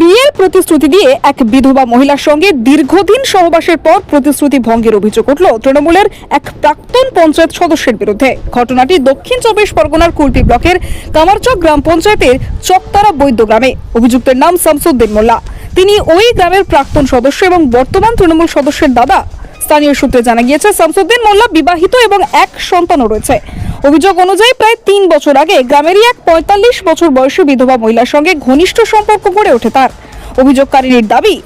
বিয়ের প্রতিশ্রুতি দিয়ে এক বিধবা মহিলার সঙ্গে দীর্ঘদিন সহবাসের পর প্রতিশ্রুতি ভঙ্গের অভিযোগ উঠল তৃণমূলের এক প্রাক্তন পঞ্চায়েত সদস্যের বিরুদ্ধে। ঘটনাটি দক্ষিণ চব্বিশ পরগনার কুলপি ব্লকের কামারচক গ্রাম পঞ্চায়েতের চকতারা বৈদ্য গ্রামে। অভিযুক্তের নাম শামসুদ্দিন মোল্লা। তিনি ওই গ্রামের প্রাক্তন সদস্য এবং বর্তমান তৃণমূল সদস্যের দাদা। স্থানীয় সূত্রে জানা গিয়েছে, শামসুদ্দিন মোল্লা বিবাহিত এবং এক সন্তানও রয়েছে। অভিযোগ অনুযায়ী প্রায় তিন বছর আগে গ্রামেরই এক পঁয়তাল্লিশ বছর বয়সী বিধবা মহিলার সঙ্গে ঘনিষ্ঠ সম্পর্ক গড়ে ওঠে তার। অভিযোগকারিনীর দাবি,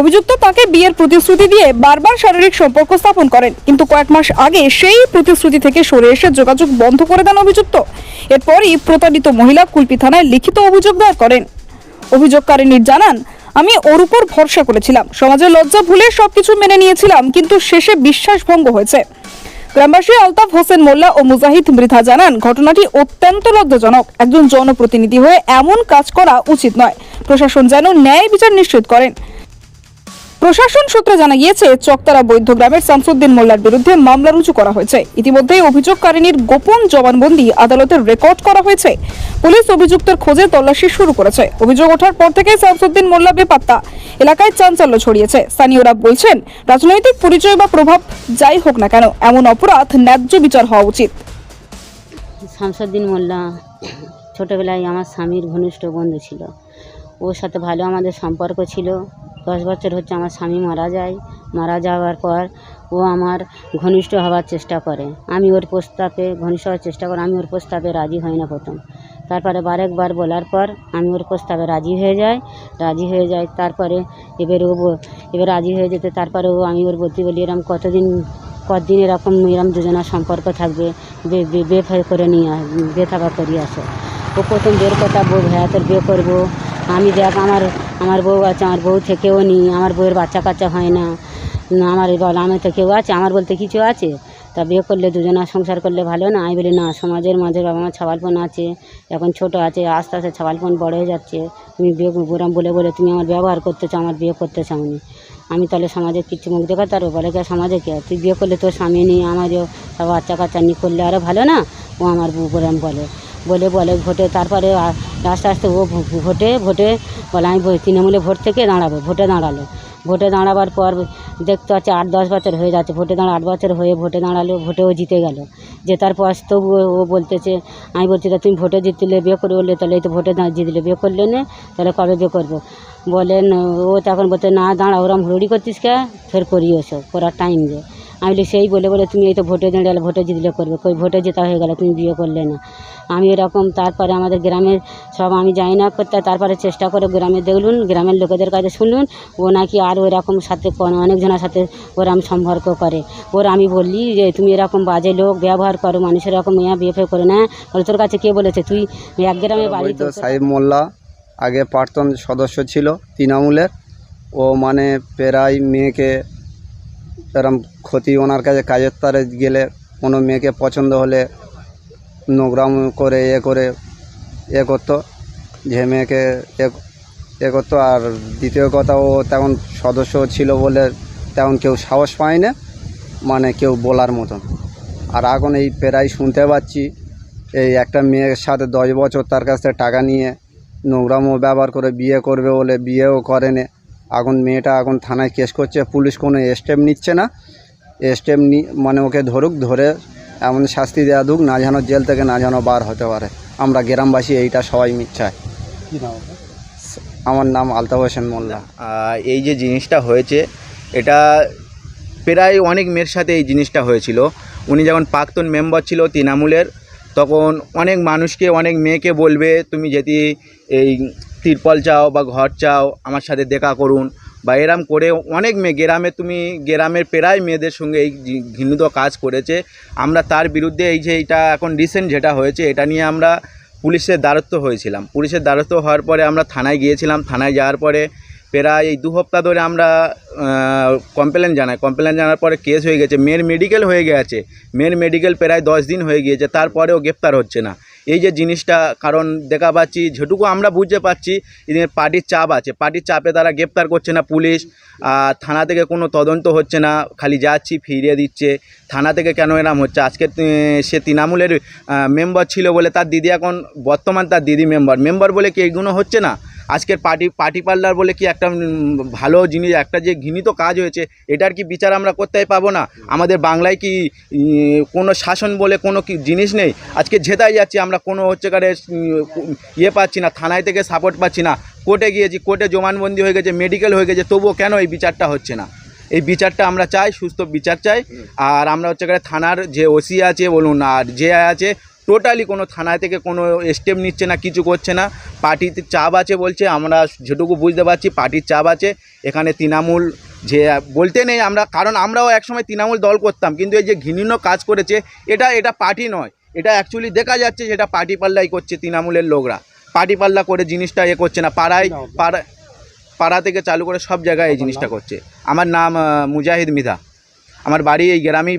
অভিযুক্ত তাকে বিয়ের প্রতিশ্রুতি দিয়ে বারবার শারীরিক সম্পর্ক স্থাপন করেন, কিন্তু কয়েক মাস আগে সেই প্রতিশ্রুতি থেকে সরে এসে যোগাযোগ বন্ধ করে দেন অভিযুক্ত। এরপরই প্রতারিত মহিলা কুলপি থানায় লিখিত অভিযোগ দায়ের করেন। অভিযোগকারিনীর জানান, আমি ওর উপর ভরসা করেছিলাম। সমাজের লজ্জা ভুলে সবকিছু মেনে নিয়েছিলাম, কিন্তু শেষে বিশ্বাসভঙ্গ হয়েছে। গ্রামবাসী আলতাফ হোসেন মোল্লা ও মুজাহিদ মৃধা জানান, ঘটনাটি অত্যন্ত লজ্জাজনক। একজন জনপ্রতিনিধি হয়ে এমন কাজ করা উচিত নয়। প্রশাসন যেন ন্যায় বিচার নিশ্চিত করেন। প্রশাসন সূত্রে জানা গিয়েছে, চকতারা বৈধ গ্রামের শামসুদ্দিন মোল্লার বিরুদ্ধে মামলা রুজু করা হয়েছে। ইতিমধ্যেই অভিযোগকারিনীর গোপন জবানবন্দি আদালতের রেকর্ড করা হয়েছে। পুলিশ অভিযুক্তের খোঁজে তল্লাশি শুরু করেছে। অভিযোগ ওঠার পর থেকে শামসুদ্দিন মোল্লা বেপাত্তা এলাকায় চাঞ্চল্য ছড়িয়েছে। স্থানীয়রা বলছেন, রাজনৈতিক পরিচয় বা প্রভাব যাই হোক না কেন, এমন অপরাধ ন্যায্য বিচার হওয়া উচিত। শামসুদ্দিন মোল্লা ছোটোবেলায় আমার স্বামীর ঘনিষ্ঠ বন্ধু ছিল। ওর সাথে ভালো আমাদের সম্পর্ক ছিল। দশ বছর হচ্ছে আমার স্বামী মারা যায়। মারা যাওয়ার পর ও আমার ঘনিষ্ঠ হওয়ার চেষ্টা করে। আমি ওর প্রস্তাবে, ঘনিষ্ঠ হওয়ার চেষ্টা করে, আমি ওর প্রস্তাবে রাজি হই না প্রথম। তারপরে বারেকবার বলার পর আমি ওর প্রস্তাবে রাজি হয়ে যাই। রাজি হয়ে যাই, তারপরে এবার ও এবার রাজি হয়ে যেতে, তারপরে ও আমি ওর বলতে বলি এরম কতদিন কতদিন এরকম এরম দুজনের সম্পর্ক থাকবে, বে করে নিয়ে আস বে থাকা করিয়ে আসো। ও প্রথম বের কথা বউ ভাইয়া তোর বিয়ে করব। আমি দেখ, আমার আমার বউ আছে, আমার বউ থেকেও নি আমার বউয়ের বাচ্চা কাচ্চা হয় না। আমার বল আমি তো কেউ আছে, আমার বলতে কিছু আছে? তা বিয়ে করলে দুজনা সংসার করলে ভালো না? আমি বলি, না, সমাজের মাঝে বাবা আমার ছাবালপন আছে, এখন ছোট আছে, আস্তে আস্তে ছাবালপন বড় হয়ে যাচ্ছে। তুমি বিয়ে গোরাম বলে বলে তুমি আমার ব্যবহার করতে চাও আমার বিয়ে করতে চাওনি। আমি তাহলে সমাজে কিছু মুখ দেখাতে পারব? বলে কে সমাজে কে? তুই বিয়ে করলে তোর স্বামী নেই, আমারও বাচ্চা কাচ্চা নিয়ে করলে আরও ভালো না? ও আমার বউ গোরাম বলে। বলে বলে, ভোটে, তারপরে আস্তে আস্তে ও ভোটে ভোটে বলে, আমি তৃণমূলে ভোট থেকে দাঁড়াবো, ভোটে দাঁড়াল। ভোটে দাঁড়াবার পর দেখতে পাচ্ছি আট, দশ বছর হয়ে যাচ্ছে, ভোটে দাঁড়া, আট বছর হয়ে ভোটে দাঁড়াল, ভোটেও জিতে গেল। জেতার পর তবু ও- বলতেছে, আমি বলছি তুমি ভোটে জিতলে বিয়ে করে বললে, তাহলে এই তো ভোটে জিতলে বিয়ে করলে না, তাহলে কবে বিয়ে করব? বলেন, ও তখন বলতে না, দাঁড়া, ওরম হুড়ি করতিস কে? ফের করি ওসব করার টাইম দে আমি বলি সেই বলে বলে তুমি এই তো ভোটে দাঁড়ালে ভোটে জিতলে করবে। কই ভোটে জেতা হয়ে গেল তুমি বিয়ে করলে না। আমি এরকম তারপরে আমাদের গ্রামের সব আমি যাই না করতে তারপরে চেষ্টা করে গ্রামে দেখলুন গ্রামের লোকেদের কাছে শুনলুন ও নাকি আর ওরকম সাথে কোন- অনেকজনের সাথে ওরকম সম্পর্ক করে। ওর আমি বললি যে তুমি এরকম বাজে লোক ব্যবহার করো মানুষের এরকম ইয়া বিয়ে ফিয়ে করে না। বলে তোর কাছে কে বলেছে? তুই এক গ্রামে বাড়ি বৈদ্য সাহেব মোল্লা আগে প্রাক্তন সদস্য ছিল তৃণমূলের। ও মানে প্রায় মেয়েকে এরম ক্ষতি, ওনার কাছে কাজের তারে গেলে কোনো মেয়েকে পছন্দ হলে নোংরাম করে, এ করে, এ করতো। যে মেয়েকে এ করতো। আর দ্বিতীয় কথা, ও তেমন সদস্য ছিল বলে তেমন কেউ সাহস পায় না মানে কেউ বলার মতন। আর এখন এই প্রায় শুনতে পাচ্ছি, এই একটা মেয়ের সাথে দশ বছর তার কাছ থেকে টাকা নিয়ে নোংরামও ব্যবহার করে বিয়ে করবে বলে বিয়েও করে না। এখন মেয়েটা এখন থানায় কেস করছে পুলিশ কোনো স্টেপ নিচ্ছে না। স্টেপ নি মানে ওকে ধরুক ধরে এমন শাস্তি দেওয়া দুক না যেন জেল থেকে না যেন বার হতে পারে। আমরা গ্রামবাসী এইটা সবাই মি- চাই আমার নাম আলতাফ হোসেন মোল্লা। এই যে জিনিসটা হয়েছে এটা প্রায় অনেক মেয়ের সাথে এই জিনিসটা হয়েছিল। উনি যখন প্রাক্তন মেম্বার ছিল তৃণমূলের তখন অনেক মানুষকে অনেক মেয়েকে বলবে তুমি যদি এই তিরপল চাও বা ঘর চাও, আমার সাথে দেখা করুন বা এরম করে অনেক মেয়ে, গ্রামে তুমি, গ্রামের প্রায় মেয়েদের সঙ্গে এই ঘৃণিত কাজ করেছে। আমরা তার বিরুদ্ধে এই যে এটা এখন রিসেন্ট যেটা হয়েছে, এটা নিয়ে আমরা পুলিশের দ্বারস্থ হয়েছিলাম। পুলিশের দ্বারস্থ হওয়ার পরে আমরা থানায় গিয়েছিলাম। থানায় যাওয়ার পরে প্রায় এই দু সপ্তাহ ধরে আমরা কমপ্লেন জানাই। কমপ্লেন জানার পরে কেস হয়ে গেছে। মেয়ের মেডিকেল হয়ে গেছে। মেয়ের মেডিকেল প্রায় দশ দিন হয়ে গিয়েছে। তারপরেও গ্রেপ্তার হচ্ছে না। এই যে জিনিসটা কারণ দেখা পাচ্ছি, যেটুকু আমরা বুঝতে পারছি পার্টির চাপ আছে। পার্টির চাপে তারা গ্রেপ্তার করছে না পুলিশ, আর থানা থেকে কোনো তদন্ত হচ্ছে না, খালি যাচ্ছি, ফিরিয়ে দিচ্ছে। থানা থেকে কেন এরম হচ্ছে? আজকে সে তৃণমূলের মেম্বার ছিল বলে তার দিদি এখন, বর্তমান তার দিদি মেম্বার। মেম্বার বলে কি এইগুলো হচ্ছে না? আজকের পার্টি পার্টি পার্লার বলে কি একটা ভালো জিনিস একটা যে ঘৃণিত কাজ হয়েছে এটার কি বিচার আমরা করতে পাবো না? আমাদের বাংলায় কি কোনো শাসন বলে কোনো কি জিনিস নেই? আজকে জেতাই যাচ্ছি আমরা কোনো হচ্ছে কারে ইয়ে পাচ্ছি না থানায় থেকে সাপোর্ট পাচ্ছি না। কোর্টে গিয়েছি কোর্টে জমানবন্দি হয়ে গেছে মেডিকেল হয়ে গেছে তবুও কেন এই বিচারটা হচ্ছে না? এই বিচারটা আমরা চাই সুস্থ বিচার চাই আর আমরা হচ্ছে থানার যে ওসি আছে বলুন আর যে আছে টোটালি কোনো থানা থেকে কোনো স্টেপ নিচ্ছে না, কিছু করছে না। পার্টিতে চাপ আছে বলছে, আমরা যেটুকু বুঝতে পারছি পার্টির চাপ আছে। এখানে তৃণমূল যে বলতে নেই আমরা, কারণ আমরাও একসময় তৃণমূল দল করতাম, কিন্তু এই যে ঘৃণীয় কাজ করেছে, এটা এটা পার্টি নয়। এটা অ্যাকচুয়ালি দেখা যাচ্ছে যেটা পার্টি পাল্লাই করছে তৃণমূলের লোকরা। পার্টি পাল্লা করে জিনিসটা এ করছে না, পাড়ায়, পাড়া পাড়া থেকে চালু করে সব জায়গায় এই জিনিসটা করছে। আমার নাম মুজাহিদ মিধা। আমার বাড়ি এই গ্রামেই